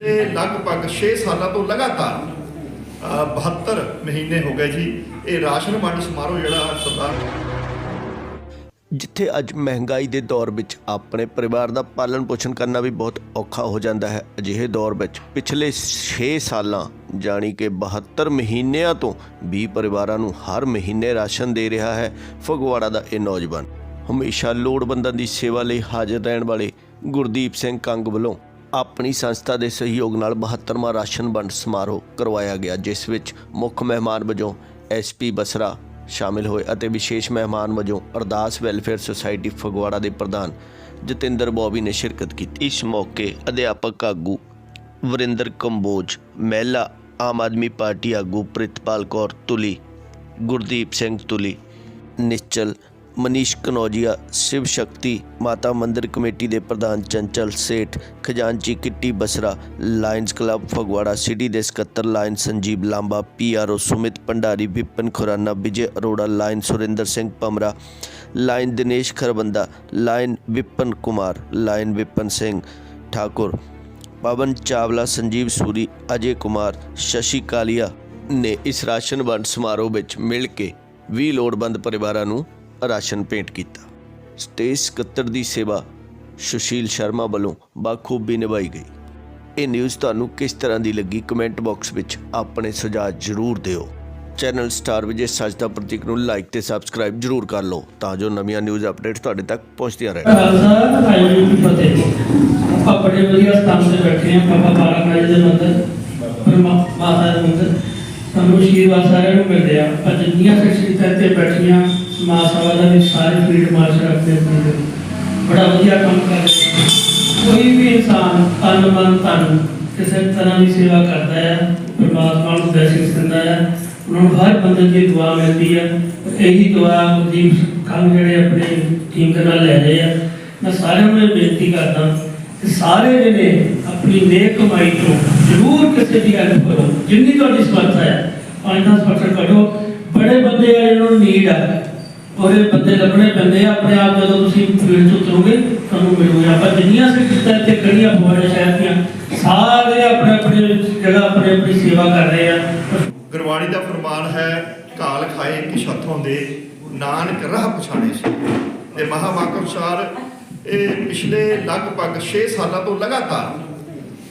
ਤੇ ਲਗਭਗ 6 ਸਾਲਾਂ ਤੋਂ ਲਗਾਤਾਰ ਅ, 72 ਮਹੀਨੇ ਹੋ ਗਏ ਜੀ। ਇਹ ਰਾਸ਼ਨ ਵੰਡ ਸਮਾਰੋਹ ਜਿਹੜਾ ਸਰਦਾਰ ਜਿੱਥੇ ਅੱਜ ਮਹਿੰਗਾਈ ਦੇ ਦੌਰ ਵਿੱਚ ਆਪਣੇ ਪਰਿਵਾਰ ਦਾ ਪਾਲਣ ਪੋਸ਼ਣ ਕਰਨਾ ਵੀ ਬਹੁਤ ਔਖਾ ਹੋ ਜਾਂਦਾ ਹੈ। ਅਜਿਹੇ ਦੌਰ ਵਿੱਚ ਪਿਛਲੇ 6 ਸਾਲਾਂ ਜਾਣੀ ਕਿ 72 ਮਹੀਨਿਆਂ ਤੋਂ 20 ਪਰਿਵਾਰਾਂ ਨੂੰ ਹਰ ਮਹੀਨੇ ਰਾਸ਼ਨ ਦੇ ਰਿਹਾ ਹੈ ਫਗਵਾੜਾ ਦਾ ਇਹ ਨੌਜਵਾਨ। ਹਮੇਸ਼ਾ ਲੋੜਵੰਦਾਂ ਦੀ ਸੇਵਾ ਲਈ ਹਾਜ਼ਰ ਰਹਿਣ ਵਾਲੇ ਗੁਰਦੀਪ ਸਿੰਘ ਕੰਗ ਵੱਲੋਂ ਆਪਣੀ ਸੰਸਥਾ ਦੇ ਸਹਿਯੋਗ ਨਾਲ 72ਵਾਂ ਰਾਸ਼ਨ ਵੰਡ ਸਮਾਰੋਹ ਕਰਵਾਇਆ ਗਿਆ, ਜਿਸ ਵਿੱਚ ਮੁੱਖ ਮਹਿਮਾਨ ਵਜੋਂ ਐਸਪੀ ਬਸਰਾ ਸ਼ਾਮਿਲ ਹੋਏ ਅਤੇ ਵਿਸ਼ੇਸ਼ ਮਹਿਮਾਨ ਵਜੋਂ ਅਰਦਾਸ ਵੈਲਫੇਅਰ ਸੁਸਾਇਟੀ ਫਗਵਾੜਾ ਦੇ ਪ੍ਰਧਾਨ ਜਤਿੰਦਰ ਬੋਬੀ ਨੇ ਸ਼ਿਰਕਤ ਕੀਤੀ। ਇਸ ਮੌਕੇ ਅਧਿਆਪਕ ਆਗੂ ਵਰਿੰਦਰ ਕੰਬੋਜ, ਮਹਿਲਾ ਆਮ ਆਦਮੀ ਪਾਰਟੀ ਆਗੂ ਪ੍ਰਿਤਪਾਲ ਕੌਰ ਤੁਲੀ, ਗੁਰਦੀਪ ਸਿੰਘ ਤੁਲੀ, ਨਿਸ਼ਚਲ ਮਨੀਸ਼ ਕਨੌਜੀਆ, ਸ਼ਿਵ ਸ਼ਕਤੀ, ਮਾਤਾ ਮੰਦਿਰ ਕਮੇਟੀ ਦੇ ਪ੍ਰਧਾਨ ਚੰਚਲ ਸੇਠ, ਖਜ਼ਾਨਚੀ Kitty Basra lions club Phagwara city ਦੇ ਸਕੱਤਰ lion Sanjeev Lamba PRO Sumit Bhandari, Vipan Khurana, Vijay Arora, lion Surinder Singh Pamra lion Dinesh Kharbanda, lion Vipan Kumar, lion Vipan Singh Thakur, Pawan Chawla, Sanjeev Suri, Ajay Kumar, Shashi Kalia ਨੇ ਇਸ ration ਵੰਡ ਸਮਾਰੋਹ ਵਿੱਚ ਮਿਲ ਕੇ 20 ਲੋੜਵੰਦ ਪਰਿਵਾਰਾਂ ਨੂੰ ration ਭੇਂਟ ਕੀਤਾ। ਸਟੇਜ ਸਕੱਤਰ ਦੀ ਸੇਵਾ ਸੁਸ਼ੀਲ ਸ਼ਰਮਾ ਵੱਲੋਂ ਬਾਖੂਬੀ ਨਿਭਾਈ ਗਈ। ਇਹ ਨਿਊਜ਼ ਤੁਹਾਨੂੰ ਕਿਸ ਤਰ੍ਹਾਂ ਦੀ ਲੱਗੀ ਕਮੈਂਟ ਬਾਕਸ ਵਿੱਚ ਆਪਣੇ ਸੁਝਾਅ ਜ਼ਰੂਰ ਦਿਓ। ਚੈਨਲ ਸਟਾਰ ਵਿਜੇ ਸੱਚ ਦਾ ਪ੍ਰਤੀਕ ਨੂੰ ਲਾਈਕ ਤੇ ਸਬਸਕ੍ਰਾਈਬ ਜ਼ਰੂਰ ਕਰ ਲਓ ਤਾਂ ਜੋ ਨਵੀਆਂ ਨਿਊਜ਼ ਅਪਡੇਟਸ ਤੁਹਾਡੇ ਤੱਕ ਪਹੁੰਚਦੀਆਂ ਰਹਿਣ। ਆਪਾਂ ਬੜੇ ਵਧੀਆ ਸਥਾਨ ਤੇ ਬੈਠੇ ਹਾਂ, ਬਾਬਾ ਬਾਲਾ ਕਾਲੀ ਦੇ ਮੰਦਰ ਪਰਮਾਤਮਾ ਦੇ ਮੰਦਰ। ਤੁਹਾਨੂੰ ਆਸ਼ੀਰਵਾਦ ਸਾਰਿਆਂ ਨੂੰ ਮਿਲਦੇ ਆ। ਅੱਜ ਜਿੰਨੀਆਂ ਸ਼ਖਸੀਅਤਾਂ ਤੇ ਬੈਠੀਆਂ ਮਾਂ ਸਭਾ ਦਾ ਵੀ ਸਾਰੇ ਫੀਲਡ ਮਾਰਸ਼ਲ ਆਪਣੇ ਆਪਣੇ ਦੇ ਬੜਾ ਵਧੀਆ ਕੰਮ ਕਰ ਰਹੇ ਆ। ਕੋਈ ਵੀ ਇਨਸਾਨ ਤਨ ਮਨ ਧਨ ਕਿਸੇ ਤਰ੍ਹਾਂ ਦੀ ਸੇਵਾ ਕਰਦਾ ਹੈ, ਪਰਮਾਤਮਾ ਨੂੰ ਬਲੇਸਿੰਗਸ ਦਿੰਦਾ ਹੈ, ਉਹਨਾਂ ਨੂੰ ਹਰ ਬੰਦੇ ਦੀ ਦੁਆ ਮਿਲਦੀ ਹੈ। ਇਹੀ ਦੁਆ ਗੁਰਦੀਪ ਕੰਮ ਜਿਹੜੇ ਆਪਣੇ ਟੀਮ ਦੇ ਨਾਲ ਲੈ ਰਹੇ ਆ। ਮੈਂ ਸਾਰਿਆਂ ਨੂੰ ਇਹ ਬੇਨਤੀ ਕਰਦਾ ਕਿ ਸਾਰੇ ਜਿਹੜੇ ਆਪਣੀ ਨੇਕ ਕਮਾਈ ਤੋਂ ਜ਼ਰੂਰ ਕਿਸੇ ਦੀ ਹੈਲਪ ਕਰੋ। ਜਿੰਨੀ ਤੁਹਾਡੀ ਸਮਰੱਥਾ ਹੈ 5-10% ਕੱਢੋ ਬੜੇ ਬੰਦੇ ਆ, ਜਿਹਨਾਂ ਨੂੰ ਨੀਡ ਆ। ਉਹਦੇ ਬੰਦੇ ਲੱਭਣੇ ਪੈਂਦੇ ਆ, ਆਪਣੇ ਆਪ ਜਦੋਂ ਤੁਸੀਂ ਫੀਲਡ 'ਚ ਉਤਰੋਗੇ, ਤੁਹਾਨੂੰ ਮਿਲੂਗੇ। ਆਪਾਂ ਜਿੰਨੀਆਂ ਸਿੱਖਿਆ ਇੱਥੇ ਖੜੀਆਂ ਫੁਆੜੇ ਸ਼ਹਿਰ ਦੀਆਂ, ਸਾਰੇ ਆਪਣੇ ਆਪਣੇ ਜਗ੍ਹਾ, ਆਪਣੇ ਆਪਣੀ ਸੇਵਾ ਕਰ ਰਹੇ ਆ। ਗੁਰਬਾਣੀ ਦਾ ਫਰਮਾਨ ਹੈ ਕਾਲ ਖਾਏ ਕਿ ਛੱਥੋਂ ਦੇ, ਨਾਨਕ ਰਾਹ ਪਛਾਣੇ ਸੀ। ਤੇ ਮਹਾਵਾਕ ਅਨੁਸਾਰ ਇਹ ਪਿਛਲੇ ਲਗਭਗ 6 ਸਾਲਾਂ ਤੋਂ ਲਗਾਤਾਰ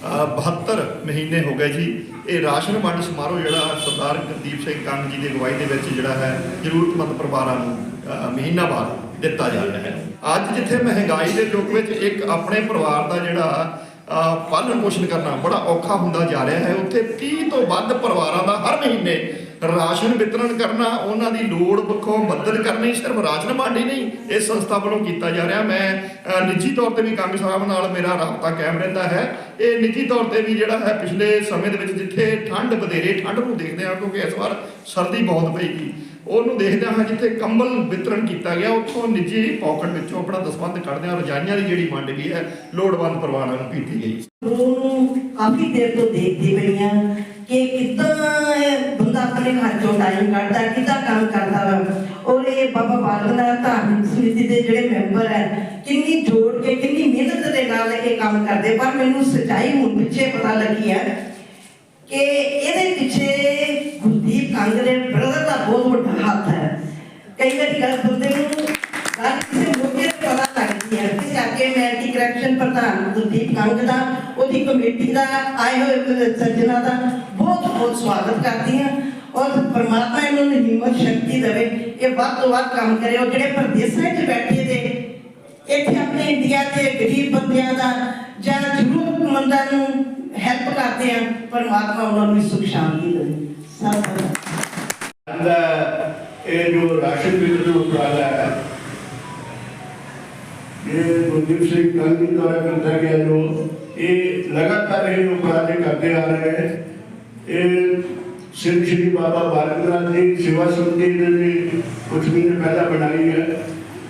72 ਮਹੀਨੇ ਹੋ ਗਏ ਜੀ। ਇਹ ਰਾਸ਼ਨ ਵੰਡ ਸਮਾਰੋਹ ਜਿਹੜਾ ਸਰਦਾਰ ਗੁਰਦੀਪ ਸਿੰਘ ਕੰਗ ਜੀ ਦੀ ਅਗਵਾਈ ਦੇ ਵਿੱਚ ਜਿਹੜਾ ਹੈ ਜ਼ਰੂਰਤਮੰਦ ਪਰਿਵਾਰਾਂ ਨੂੰ ਅ, ਮਹੀਨਾਵਾਰ ਦਿੱਤਾ ਜਾ ਰਿਹਾ ਹੈ। ਅੱਜ ਜਿੱਥੇ ਮਹਿੰਗਾਈ ਦੇ ਯੁੱਗ ਵਿੱਚ ਇੱਕ ਆਪਣੇ ਪਰਿਵਾਰ ਦਾ ਜਿਹੜਾ ਪਾਲਣ ਪੋਸ਼ਣ ਕਰਨਾ ਬੜਾ ਔਖਾ ਹੁੰਦਾ ਜਾ ਰਿਹਾ ਹੈ ਉੱਥੇ 30 ਤੋਂ ਵੱਧ ਪਰਿਵਾਰਾਂ ਦਾ ਹਰ ਮਹੀਨੇ ਰਾਸ਼ਨ ਵਿਤਰਣ ਕਰਨਾ, ਉਹਨਾਂ ਦੀ ਲੋੜ ਪੱਖੋਂ ਮਦਦ ਕਰਨੀ, ਸਿਰਫ ਰਾਸ਼ਨ ਵੰਡ ਨਹੀਂ ਇਸ ਸੰਸਥਾ ਵੱਲੋਂ ਕੀਤਾ ਜਾ ਰਿਹਾ। ਮੈਂ ਨਿੱਜੀ ਤੌਰ ਤੇ ਵੀ ਕੰਗ ਸਾਹਿਬ ਨਾਲ ਮੇਰਾ ਰਾਬਤਾ ਕਾਇਮ ਰਹਿੰਦਾ ਹੈ। ਇਹ ਨਿੱਜੀ ਤੌਰ ਤੇ ਵੀ ਜਿਹੜਾ ਹੈ, ਪਿਛਲੇ ਸਮੇਂ ਦੇ ਵਿੱਚ ਜਿੱਥੇ ਠੰਡ, ਵਧੇਰੇ ਠੰਡ ਨੂੰ ਦੇਖਦੇ ਹਾਂ, ਕਿਉਂਕਿ ਇਸ ਵਾਰ ਸਰਦੀ ਬਹੁਤ ਪਈਗੀ ਉਹਨੂੰ ਦੇਖਦੇ ਹਾਂ ਜਿੱਥੇ ਕੰਬਲ ਵਿਤਰਣ ਕੀਤਾ ਗਿਆ, ਉੱਥੋਂ ਨਿੱਜੀ ਪਾਕਟ ਵਿੱਚੋਂ ਆਪਣਾ ਦਸਵੰਧ ਕੱਢਦੇ ਹਾਂ, ਰਜਾਈਆਂ ਦੀ ਜਿਹੜੀ ਵੰਡ ਗਈ ਹੈ, ਲੋੜਵੰਦ ਪਰਿਵਾਰਾਂ ਨੂੰ ਕੀਤੀ ਗਈ। ਉਹਨੂੰ ਕਾਫੀ ਦੇਰ ਤੋਂ ਦੇਖਦੀ ਪਈ ਆ ਕਿ ਕਿੱਦਾਂ ਆਪਣੇ ਘਰ ਚੋਂ ਟਾਈਮ ਕੱਢਦਾ, ਕਿੱਦਾਂ ਕੰਮ ਕਰਦਾ ਵਾ? ਔਰ ਇਹ ਬਾਬਾ ਬਾਲਕ ਨਾਥ ਧਾਰਮਿਕ ਸਮਿਤੀ ਦੇ ਜਿਹੜੇ ਮੈਂਬਰ ਹੈ, ਕਿੰਨੀ ਜੋੜ ਕੇ, ਕਿੰਨੀ ਮਿਹਨਤ ਦੇ ਨਾਲ ਇਹ ਕੰਮ ਕਰਦੇ, ਪਰ ਮੈਨੂੰ ਸੱਚਾਈ ਹੁਣ ਪਿੱਛੇ ਪਤਾ ਲੱਗੀ ਹੈ ਕਿ ਇਹਦੇ ਪਿੱਛੇ ਗੁਰਦੀਪ ਕੰਗ ਦੇ ਬ੍ਰਦਰ ਦਾ ਬਹੁਤ ਵੱਡਾ ਹੱਥ ਹੈ। ਕਈ ਵਾਰੀ ਗੱਲ ਬੰਦੇ ਨੂੰ ਗੱਲ ਕਿਸੇ ਮੌਕੇ ਤੇ ਪਤਾ ਲੱਗਦੀ ਹੈ। ਕਿਸੇ ਅੱਗੇ ਮੈਂ ਐਂਟੀ ਕਰਪਸ਼ਨ ਪ੍ਰਧਾਨ ਗੁਰਦੀਪ ਕੰਗ ਦਾ, ਉਹਦੀ ਕਮੇਟੀ ਦਾ, ਆਏ ਹੋਏ ਸੱਜਣਾ ਦਾ ਬਹੁਤ ਬਹੁਤ ਸਵਾਗਤ ਕਰਦੀ ਹਾਂ। ਔਰ ਪਰਮਾਤਮਾ ਇਹਨਾਂ ਨੂੰ ਹਿੰਮਤ ਸ਼ਕਤੀ ਦੇਵੇ, ਇਹ ਵੱਧ ਤੋਂ ਵੱਧ ਕੰਮ ਕਰੇ। ਉਹ ਜਿਹੜੇ ਪ੍ਰਦੇਸ਼ਾਂ 'ਚ ਬੈਠੇ ਤੇ ਇੱਥੇ ਆਪਣੇ ਇੰਡੀਆ ਦੇ ਗਰੀਬ ਬੰਦਿਆਂ ਦਾ ਜਾਂ ਜ਼ਰੂਰਤਮੰਦਾਂ ਨੂੰ ਹੈਲਪ ਕਰਦੇ ਆ, ਪਰਮਾਤਮਾ ਉਹਨਾਂ ਨੂੰ ਵੀ ਸੁਖ ਸ਼ਾਂਤੀ ਦੇਵੇ। ਸਭ ਦਾ ਇਹ ਜੋ ਰਾਸ਼ਨ ਵਿਤਰਨ ਉਪਰਾਲਾ ਹੈ। ਇਹ ਗੁਰਦੀਪ ਸਿੰਘ ਕੰਗ ਜੀ ਦੁਆਰਾ ਕੀਤਾ ਗਿਆ ਜੋ ਇਹ ਲਗਾਤਾਰ ਇਹ ਉਪਰਾਲੇ ਕਰਦੇ ਆ ਰਹੇ ਹੈ ਇਹ ਸਿਰ ਸ਼੍ਰੀ ਬਾਬਾ ਬਾਲਕ ਨਾਥ ਜੀ ਸੇਵਾ ਸਮਿਤੀ ਨੇ ਵੀ ਕੁਝ ਮਹੀਨੇ ਪਹਿਲਾਂ ਬਣਾਈ ਹੈ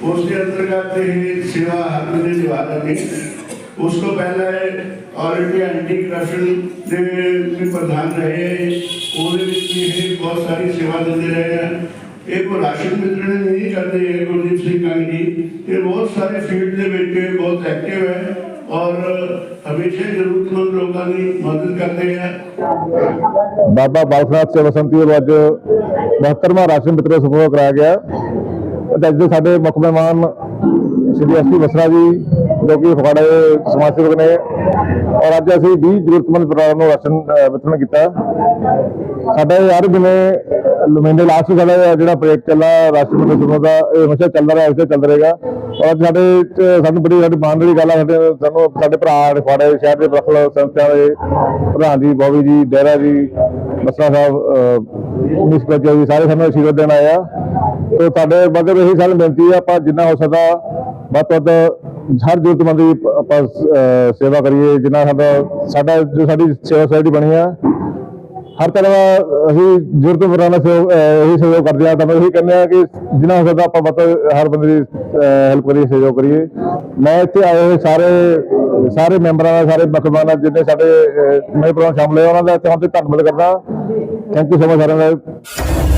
ਉਸ ਦੇ ਅੰਤਰਗਤ ਇਹ ਸੇਵਾ ਹਰ ਮਹੀਨੇ ਨਿਭਾ ਰਹੇ ਨੇ ਉਸ ਤੋਂ ਪਹਿਲਾਂ ਆਲ ਇੰਡੀਆ ਐਂਟੀ ਕਰਪਸ਼ਨ ਦੇ ਵੀ ਪ੍ਰਧਾਨ ਰਹੇ ਹੈ। ਉਹਦੇ ਵਿੱਚ ਵੀ ਇਹ ਬਹੁਤ ਸਾਰੀ ਸੇਵਾ ਦਿੰਦੇ ਰਹੇ ਹਨ ਇਹ ਕੋ ਰਾਸ਼ਨ ਵਿਤਰਨ ਨਹੀਂ ਕਰਦੇ ਇਹ ਗੁਰਦੀਪ ਸਿੰਘ ਕੰਗ ਜੀ ਇਹ ਬਹੁਤ ਸਾਰੇ ਫੀਲਡ ਦੇ ਵਿੱਚ ਬਹੁਤ ਐਕਟਿਵ ਹੈ ਔਰ ਹਮੇਸ਼ਾ ਜ਼ਰੂਰਤਮੰਦ ਲੋਕਾਂ ਦੀ ਮਦਦ ਕਰਦੇ ਆ। ਬਾਬਾ ਬਾਲਸਨਾਥ ਸੇਵਾ ਸੰਤੀ ਵੱਲੋਂ ਅੱਜ 72ਵਾਂ ਰਾਸ਼ਨ ਵਿਤਰਨ ਸਮਾਰੋਹ ਕਰਾਇਆ ਗਿਆ। ਅੱਜ ਦੇ ਸਾਡੇ ਮੁੱਖ ਮਹਿਮਾਨ ਸ਼੍ਰੀ ਐਸਪੀ ਬਸਰਾ ਜੀ, ਜੋ ਕਿ ਫਗਵਾੜੇ ਸਮਾਜ ਸੇਵਕ ਨੇ। ਔਰ ਅੱਜ ਅਸੀਂ 20 ਜ਼ਰੂਰਤਮੰਦ ਪਰਿਵਾਰਾਂ ਨੂੰ ਰਾਸ਼ਨ ਵਿਤਰਨ ਕੀਤਾ। ਸਾਡਾ ਇਹ ਹਰ ਮਹੀਨੇ ਲਾਸਟ ਸਾਡਾ ਇਹ ਜਿਹੜਾ ਪ੍ਰੋਜੈਕਟ ਚੱਲਾ ਰਾਸ਼ਨ ਵਿਤਰਨ ਦਾ ਇਹ ਹਮੇਸ਼ਾ ਚੱਲਦਾ ਰਿਹਾ ਇਸੇ ਚੱਲਦਾ ਰਹੇਗਾ। ਔਰ ਅੱਜ ਸਾਡੇ ਸਾਨੂੰ ਬੜੀ ਸਾਡੀ ਮਾਣ ਵਾਲੀ ਗੱਲ ਆ, ਸਾਡੇ ਸਾਨੂੰ ਸਾਡੇ ਭਰਾ ਫਗਵਾੜੇ ਸ਼ਹਿਰ ਦੇ ਪ੍ਰਖਲ ਸੰਸਥਾ ਦੇ ਪ੍ਰਧਾਨ ਜੀ, ਬੋਬੀ ਜੀ, ਡੇਰਾ ਜੀ ਬਸਰਾ ਸਾਹਿਬ ਮਿਸ ਬੱਜਾ ਜੀ, ਸਾਰੇ ਸਾਨੂੰ ਅਸ਼ੀਰਵਾਦ ਦੇਣ ਆਏ ਆ। ਤੇ ਤੁਹਾਡੇ ਮਗਰ ਇਹੀ ਸਾਨੂੰ ਬੇਨਤੀ ਹੈ ਆਪਾਂ ਜਿੰਨਾ ਹੋ ਸਕਦਾ ਵੱਧ ਤੋਂ ਵੱਧ ਹਰ ਜ਼ਰੂਰਤਮੰਦ ਦੀ ਆਪਾਂ ਸੇਵਾ ਕਰੀਏ, ਜਿੰਨਾ ਸਾਡਾ ਸਾਡਾ ਜੋ ਸਾਡੀ ਸੇਵਾ ਸੋਸਾਇਟੀ ਬਣੀ ਆ ਹਰ ਤਰ੍ਹਾਂ ਦਾ ਅਸੀਂ ਜ਼ਰੂਰਤਮੰਦ ਨਾਲ ਸਹਿਯੋਗ ਅਹ, ਇਹੀ ਸਹਿਯੋਗ ਕਰਦੇ ਆ ਤਾਂ ਮੈਂ ਇਹੀ ਕਹਿੰਦੇ ਆ ਕਿ ਜਿੰਨਾ ਹੋ ਸਕਦਾ ਆਪਾਂ ਵੱਧ ਹਰ ਬੰਦੇ ਦੀ ਹੈਲਪ ਕਰੀਏ ਸਹਿਯੋਗ ਕਰੀਏ। ਮੈਂ ਇੱਥੇ ਆਏ ਹੋਏ ਸਾਰੇ ਸਾਰੇ ਮੈਂਬਰਾਂ ਦਾ ਸਾਰੇ ਮਕਮਾਨਾਂ ਜਿੰਨੇ ਸਾਡੇ ਅਹ, ਮੇਰੇ ਪ੍ਰੋਗਰਾਮ ਸ਼ਾਮਲ ਹੋਏ ਉਹਨਾਂ ਦਾ ਇੱਥੇ ਹੁਣ ਤੇ ਧੰਨਵਾਦ ਕਰਦਾ। ਥੈਂਕ ਯੂ ਸੋ ਮਚ ਸਾਰਿਆਂ ਦਾ।